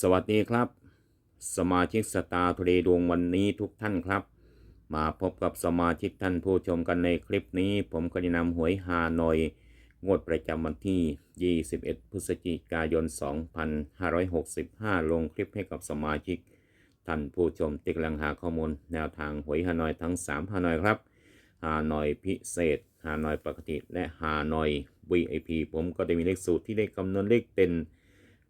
สวัสดีครับ สมาชิกสตาร์ทเดดวงวันนี้ทุกท่านครับ มาพบกับสมาชิกท่านผู้ชมกันในคลิปนี้ ผมก็จะนำหวยฮานอย งวดประจำวันที่ 21 พฤศจิกายน 2565 ลงคลิปให้กับสมาชิก ท่านผู้ชมติดกำลังหาข้อมูล แนวทางหวยฮานอยทั้ง 3 ฮานอยครับฮานอยพิเศษฮานอยปกติและฮานอย VIP ผมก็ได้มีเลขสูตรที่ได้คำนวณเลขเต็น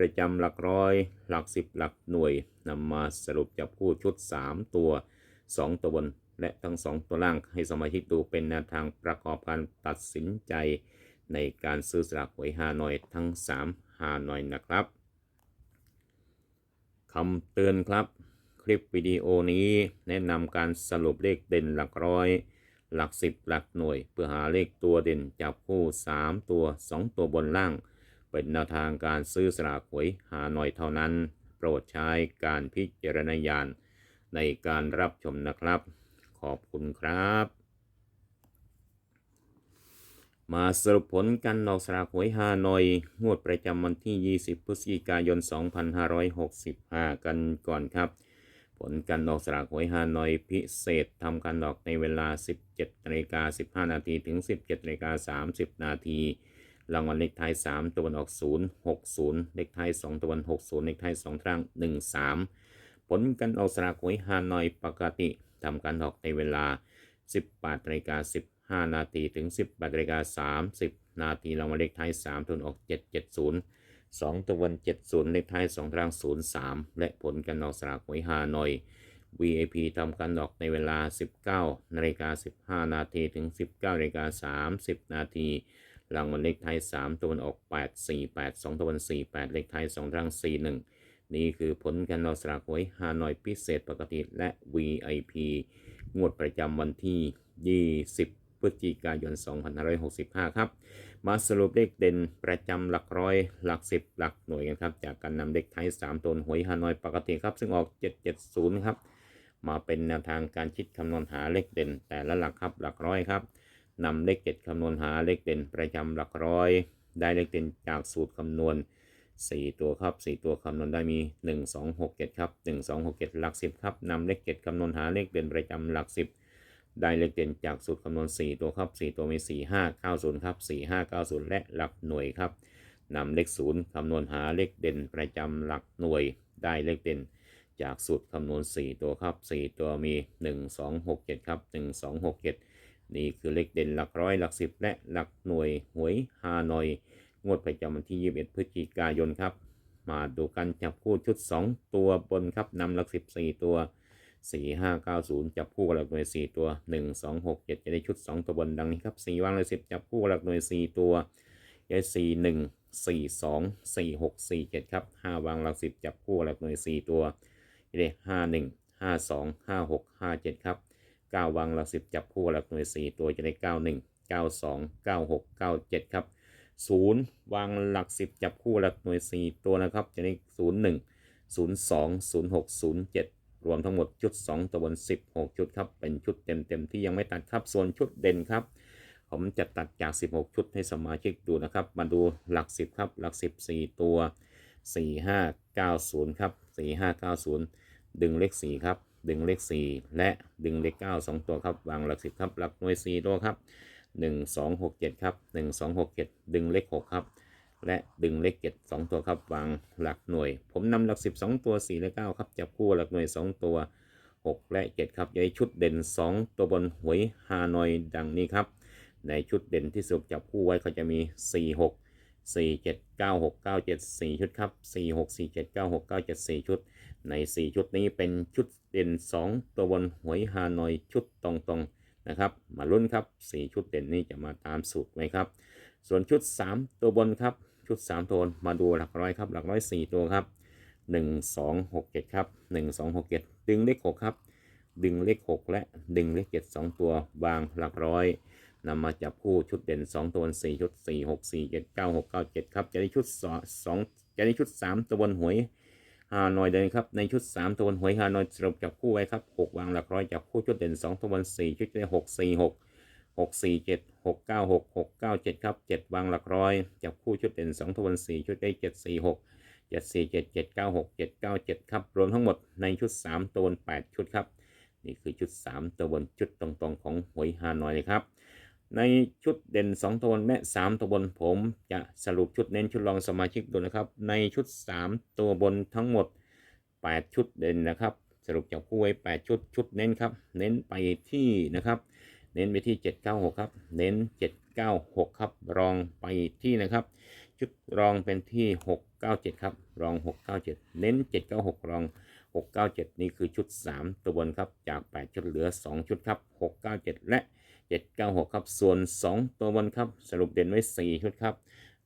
ประจำหลักร้อย หลักสิบหลักหน่วยนำมาสรุปจับคู่ชุด 3 ตัว 2 ตัวบน และทั้ง 2 ตัวล่างให้สมาชิกดูเป็นแนวทางประกอบการตัดสินใจ ในการซื้อสลากหวยฮานอยทั้ง 3ฮานอยนะครับคำเตือนครับ คลิปวิดีโอนี้แนะนำการสรุปเลขเด่นหลักร้อย หลักสิบหลักหน่วย เพื่อหาเลขตัวเด่นจับคู่ 3 ตัว 2 ตัวบนล่าง เป็นแนวทางการซื้อสลากหวยหาหน่อยเท่านั้น โปรดใช้การพิจารณญาณในการรับชมนะครับ ขอบคุณครับ มาสรุปผลการออกสลากหวยฮานอย งวดประจำวันที่ 20 พฤศจิกายน 2565 กันก่อนครับ ผลการออกสลากหวยฮานอยพิเศษทำการออกในเวลา 17นาฬิกา15 นาทีถึง 17นาฬิกา30 นาที รางวัลเลขท้าย 3 ตัวบนออก 0 6 0 เลขท้าย 2 ตัวบน6 0เลขท้าย 2 ครั้ง 1 3 ผลการออกสลากหวยฮานอยปกติทำการออกในเวลา 18นาฬิกา15 นาทีถึง 18นาฬิกา30 นาทีรางวัลเลขท้าย 3 ตัวบนออก 770 2 ตัวบน70 เลขท้าย 2 ครั้ง 03 และผลการออกสลากหวยฮานอย VIP ทำการออกในเวลา 19นาฬิกา15 นาทีถึง 19นาฬิกา30 นาที รางวัลเลขท้าย 3 ตัวบนออก 8 4 8 2 ตัวบน48 เลขท้าย 2รั้ง41 นี่คือผลการออสลากหวยฮานอยพิเศษปกติและ VIP งวดประจำวันที่ 20 พฤศจิกายน 2565 ครับ มาสรุปเลขเด่นประจำหลักร้อย หลักสิบหลักหน่วยกันครับ จากการนำเลขท้าย 3 ตัวหวยฮานอยปกติครับ ซึ่งออก 770 ครับ มาเป็นแนวทางการคิดคำนวณหาเลขเด่นแต่ละหลักครับหลักร้อยครับ นำเลขเจ็ดคำนวณหาเลขเด่นประจำหลักร้อย ได้เลขเด่นจากสูตรคำนวณ 4 ตัวครับ 4 ตัวคำนวณได้มี 1 2 6 7 ครับ 1 2 6 7 หลัก 10 ครับนำเลขเจ็ดคำนวณหาเลขเด่นประจำหลัก 10 ได้เลขเด่นจากสูตรคำนวณ 4 ตัวครับ 4 ตัวมี 4 5 9 0 ครับ 4 5 9 0 และหลักหน่วยครับนำเลข 0คำนวณหาเลขเด่นประจำหลักหน่วย ได้เลขเด่นจากสูตรคำนวณ 4 ตัวครับ 4 ตัวมี 1 2 6 7 ครับ 1 2 6 7 นี่คือเลขเด่นหลักร้อยหลักสิบและหลักหน่วยหวยฮานอย งวดประจำวันที่ 21 พฤศจิกายนครับ มาดูกันจับคู่ชุด 2 ตัวบนครับนำหลัก 14 ตัว 4 5 9 0 จับคู่กับหลักหน่วย 4 ตัว 1 2 6 7 จะได้ชุด 2 ตัวบนดังนี้ครับ 4วางเลย10 จับคู่กับหลักหน่วย 4 ตัวจะได้4 1 4 2 4 6 4 7 ครับ 5 วางหลัก 10 จับคู่หลักหน่วย 4 ตัวจะได้ 5 1 5 2 5 6 5 7 ครับ 9 วางหลัก10 จับคู่หลักหน่วย 4 ตัวจะได้ 9 1 9 2 9 6 9 7 ครับ 0 วางหลัก 10 จับคู่หลักหน่วย 4 ตัวนะครับ จะได้ 0 1 0 2 0 6 0 7 รวมทั้งหมดชุด 2 ตัวบน 16 ชุดครับ เป็นชุดเต็มๆ ที่ยังไม่ตัดครับ ส่วนชุดเด่นครับ ผมจะตัดจาก 16 ชุดให้สมาชิกดูนะครับ มาดูหลัก 10 ครับ หลัก10 4ตัว 4 5 9 0 ครับ 4 5 9 0 ดึงเลข 4 ครับ ดึงเลข 4 และดึงเลข 9 2 ตัวครับ วางหลัก 10 ครับ หลักหน่วย 4 ตัวครับ 1 2 6 7 ครับ 1 2 6 7 ดึงเลข 6 ครับ และดึงเลข 7 2 ตัวครับ วางหลักหน่วย ผมนำหลัก 10 2 ตัว 4 และ 9 ครับ จับคู่หลักหน่วย 2 ตัว 6 และ 7 ครับย้ายชุดเด่น 2 ตัวบนหวยฮานอยดังนี้ครับ ในชุดเด่นที่สรุปจับคู่ไว้เขาจะมี 4 6 4 7 9 6 9 7 4 ชุดครับ 4 6 4 7 9 6 9 7 4 ชุด ใน 4 ชุดนี้เป็นชุด เด่น 2 ตัวบนหวยฮานอยชุดตรงๆนะครับมาลุ้นครับ 4 ชุดเด่นนี้จะมาตามสูตรไหมครับ ส่วนชุด 3 ตัวบนครับชุด 3 ตัวบนมาดูหลักร้อยครับหลักร้อย 4 ตัวครับ 1 2 6 7ครับ1 2 6 7 ดึงเลข 6 ครับ ดึงเลข 6 และดึงเลข 7 2 ตัววางหลักร้อยนำมาจับคู่ชุดเด่น 2 ตัวบน4ชุด 4 6 4 7 9 6 9 7 ครับจะได้ชุด2 2จะได้ชุด 3 ตัวบนหวย ฮานอยเดินครับในชุด 3ตัวบนหวยฮานอยสรุปจับคู่ไว้ครับ6วางหลักร้อยจับคู่ชุดเด่น2ตัวบน4ชุดจะได้6 4 6 6 4 7 6 9 6 6 9 7 ครับ 7 วางหลักร้อย จับคู่ชุดเด่น2ตัวบน4ชุดได้ 7 4 6เจ็ดสี่เจ็ดเจ็ดเก้าหกเจ็ดเก้าเจ็ดครับ รวมทั้งหมดในชุดสามตัวบนแปดชุดครับ นี่คือชุดสามตัวบนชุดตรงๆของหวยฮานอยนะครับ ในชุดเด่น2ตัวบนและ 3 ตัวบนผมจะสรุปชุดเน้นชุดรองสมาชิกดูนะครับ ในชุด 3 ตัวบนทั้งหมด 8 ชุดเด่นนะครับ สรุปจับคู่ไว้ 8 ชุดชุดเน้นครับ เน้นไปที่นะครับ เน้นไปที่ 796 ครับ เน้น 796 ครับ รองไปที่นะครับ ชุดรองเป็นที่ 697 ครับ รอง 697 เน้น 796 รอง 697 นี่คือชุด 3 ตัวบนครับ จาก 8 ชุดเหลือ 2 ชุดครับ 697 และ 796 ครับ ส่วน 2 ตัวบนครับ สรุปเด่นไว้ 4 ชุดครับ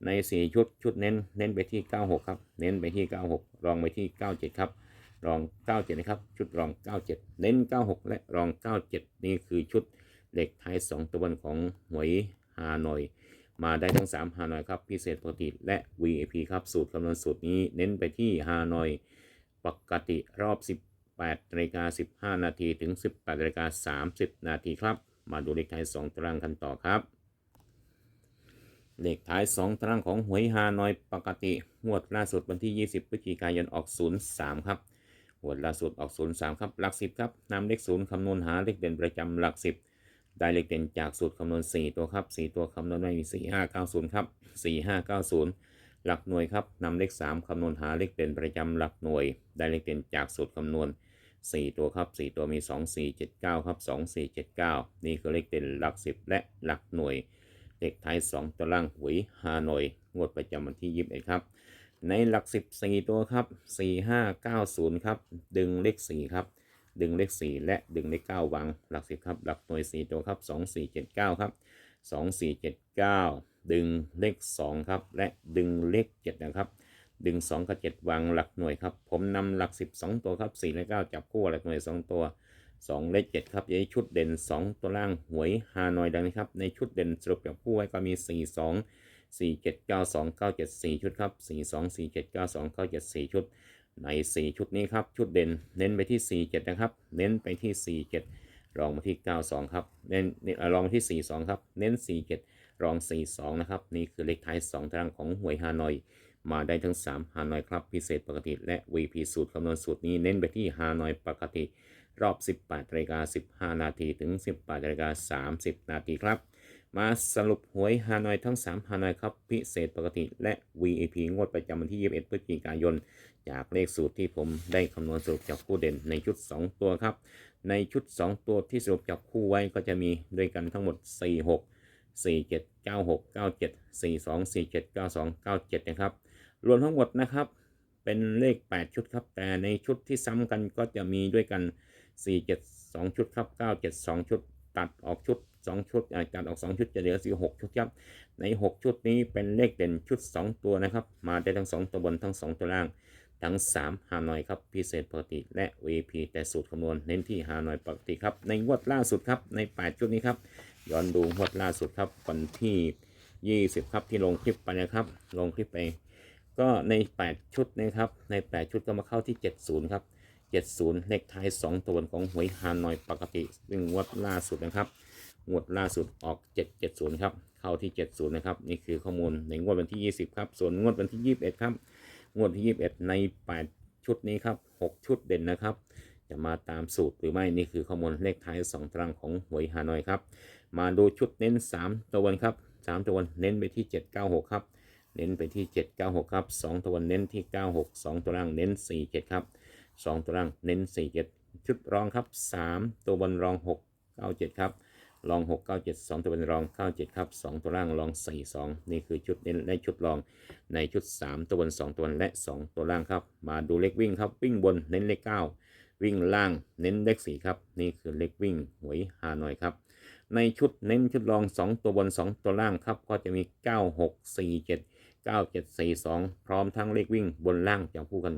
ใน 4 ชุด ชุดเน้น เน้นไปที่ 96 ครับ เน้นไปที่ 96 รองไปที่ 97 ครับ รอง 97 นะครับ ชุดรอง 97 เน้น 96 และรอง 97 นี่คือชุดเหล็กท้าย 2 ตัวบนของหวยฮานอย มาได้ทั้ง 3 ฮานอยครับ พิเศษปกติและ VIP ครับ สูตรคำนวณสูตรนี้ เน้นไปที่ฮานอย ปกติรอบ 18นาฬิกา15 นาที ถึง 18นาฬิกา30 นาทีครับ มาดูเลขท้าย2ตารางกันต่อครับ เลขท้าย2ตารางของหวยฮานอยปกติงวดล่าสุดวันที่ 20พฤศจิกายนออก 03 ครับงวดล่าสุดออก 03 ครับ หลัก 10 ครับนำเลข0คำนวณหาเลขเด่นประจำหลัก 10 ได้เลขเด่นจากสูตรคำนวณ 4 ตัวครับ 4 ตัวคำนวณไม่มี 4590 ครับ 4590 หลักหน่วยครับนำเลข 3คำนวณหาเลขเด่นประจำหลักหน่วย ได้เลขเด่นจากสูตรคำนวณ 4 ตัวครับ 4 ตัวมี 2 4 7 9 ครับ 2 4 7 9 นี่คือเลขเด่นหลัก 10 และหลักหน่วย เลขท้าย 2 ตัวล่างหวยฮานอย งวดประจำวันที่ 21 ครับ ในหลัก 10 4 ตัวครับ 4 5 9 0 ครับ ดึงเลข 4 ครับ ดึงเลข 4 และดึงเลข 9 วางหลัก 10 ครับ หลักหน่วย 4 ตัวครับ 2 4 7 9 ครับ 2 4 7 9 ดึงเลข 2 ครับ และดึงเลข 7 นะครับ ดึง 2 กับ 7 วางหลักหน่วยครับ ผมนำหลัก 12 ตัวครับ4และ9จับคู่หลักหน่วย 2 ตัว 2 และ 7 ครับในชุดเด่น 2 ตัวล่างหวยฮานอยดังนี้ครับ ในชุดเด่นสรุปจับคู่ไว้ก็มี 4 2 4 7 9 2 9 7 4 ชุดครับ 4 2 4 7 9 2 9 7 4 ชุด ใน 4 ชุดนี้ครับ ชุดเด่นเน้นไปที่ 4 7 นะครับ เน้นไปที่ 4 7 รองมาที่ 92 ครับเน้นรองมาที่ 42 ครับ เน้น 4 7 รอง 42 นะครับ นี่คือเลขท้าย 2 ตารางของหวยฮานอย มาได้ทั้ง3ฮานอยครับพิเศษปกติและ VP สูตรคำนวณสูตรนี้เน้นไปที่ฮานอยปกติ รอบ 18นาฬิกา15 นาทีถึง 18นาฬิกา30 นาทีครับ มาสรุปหวยฮานอยทั้ง3ฮานอยครับพิเศษปกติและ VAP งวดประจำวันที่ 21 พฤศจิกายน จากเลขสูตรที่ผมได้คำนวณสรุปจากคู่เด่นในชุด 2 ตัวครับ ในชุด 2 ตัวที่สรุปจับคู่ไว้ก็จะมีด้วยกันทั้งหมด 4 6 4 7 9 6 9 7 4 2 4 7 9 2 9 7 นะครับ รวมทั้งหมดนะครับเป็นเลข 8 ชุดครับ แต่ในชุดที่ซ้ำกันก็จะมีด้วยกัน 4 7 2 ชุดครับ 9 7 2 ชุด ตัดออกชุด 2 ชุดตัดออก 2 ชุดจะเหลือ4 6ชุดครับ ใน 6 ชุดนี้เป็นเลขเด่นชุด 2 ตัวนะครับ มาได้ทั้ง 2 ตัวบนทั้ง 2 ตัวล่าง ทั้ง3ฮานอยครับ พิเศษปกติและ VP แต่สูตรคำนวณเน้นที่ฮานอยปกติครับ ในงวดล่าสุดครับ ใน 8 ชุดนี้ครับ ย้อนดูงวดล่าสุดครับวันที่ 20 ครับที่ลงคลิปไปนะครับ ลงคลิปไป ก็ใน 8 ชุดนะครับ ใน 8 ชุดก็มาเข้าที่ 70 ครับ 70 เลขท้าย 2 ตัวบนของหวยฮานอยปกติซึ่งงวดล่าสุดนะครับ งวดล่าสุดออก 770 ครับ เข้าที่ 70 นะครับ นี่คือข้อมูลในงวดวันที่ 20 ครับ ส่วนงวดวันที่ 21 ครับ งวดที่ 21 ใน 8 ชุดนี้ครับ 6 ชุดเด่นนะครับ จะมาตามสูตรหรือไม่ นี่คือข้อมูลเลขท้าย 2 ตรางของหวยฮานอยครับ มาดูชุดเน้น 3 ตัวบนครับ 3 ตัวบนเน้นไปที่ 796 ครับ เน้นไปที่ 796 ครับ 2 ตัวบนเน้นที่ 96 2 ตัวล่างเน้น 47 ครับ 2 ตัวล่างเน้น 47 ชุดรองครับ 3 ตัวบนรอง 697 ครับรอง 697 2 ตัวบนรอง 97 ครับ 2 ตัวล่างรอง 42 นี่คือชุดเน้นและชุดรองในชุด 3 ตัวบน 2 ตัวบนและ 2 ตัวล่างครับ มาดูเลขวิ่งครับ วิ่งบนเน้นเลข 9 วิ่งล่างเน้นเลข 4 ครับ นี่คือเลขวิ่งหวยฮานอยครับ ในชุดเน้นชุดรอง 2 ตัวบน 2 ตัวล่างครับ ก็จะมี 9647 9742 พร้อมทั้งเลขวิ่งบนล่างจับคู่กัน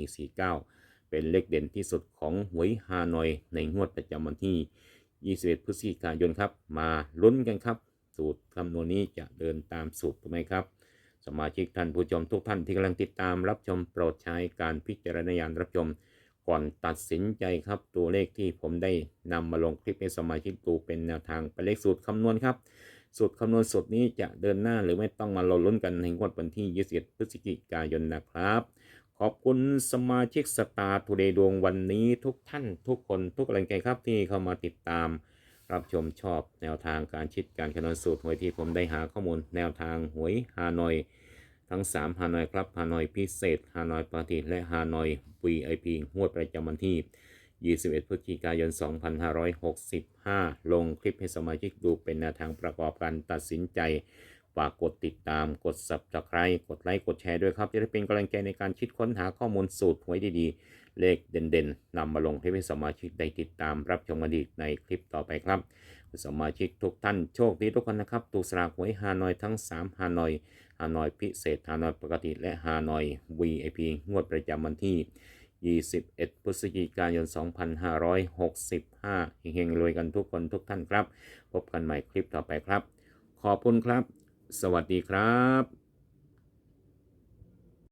9449 เป็นเลขเด่นที่สุดของหวยฮานอยในงวดประจำวันที่ 21 พฤศจิกายนครับ มาลุ้นกันครับ สูตรคำนวณนี้จะเดินตามสูตรถูกไหมครับ สมาชิกท่านผู้ชมทุกท่านที่กำลังติดตามรับชมโปรดใช้การพิจารณญาณรับชมก่อนตัดสินใจครับตัวเลขที่ผมได้นำมาลงคลิปให้สมาชิกดูเป็นแนวทางเป็นเลขสูตรคำนวณครับ สูตรคำนวณสูตรนี้จะเดินหน้าหรือไม่ต้องมารอลุ้นกันในงวดวันที่ 21 พฤศจิกายนนะครับ ขอบคุณสมาชิกสตาร์ทูเดย์ดวงวันนี้ทุกท่านทุกคนทุกแรงใจครับที่เข้ามาติดตาม รับชมชอบแนวทางการชิดการคำนวณสูตรหวยที่ผมได้หาข้อมูลแนวทางหวยฮานอยทั้ง 3 ฮานอยครับ ฮานอยพิเศษ ฮานอยปกติและฮานอย VIP งวดประจำวันที่ 21 พฤศจิกายน 2565 ลงคลิปให้สมาชิกดูเป็นแนวทางประกอบการตัดสินใจ ฝากกดติดตาม กด subscribe กดไลค์ กดแชร์ด้วยครับ จะได้เป็นกำลังใจในการคิดค้นหาข้อมูลสูตรหวยดีๆ เลขเด่นๆ นำมาลงคลิปให้สมาชิกได้ติดตามรับชมกันอีกในคลิปต่อไปครับ สมาชิกทุกท่านโชคดีทุกคนนะครับถูกสลากหวยฮานอยทั้ง 3 ฮานอย ฮานอยพิเศษ ฮานอยปกติ และฮานอย VIP งวดประจำวันที่ 21 พฤศจิกายน 2565 เฮงๆรวยกันทุกคนทุกท่านครับ พบกันใหม่คลิปต่อไปครับ ขอบคุณครับ สวัสดีครับ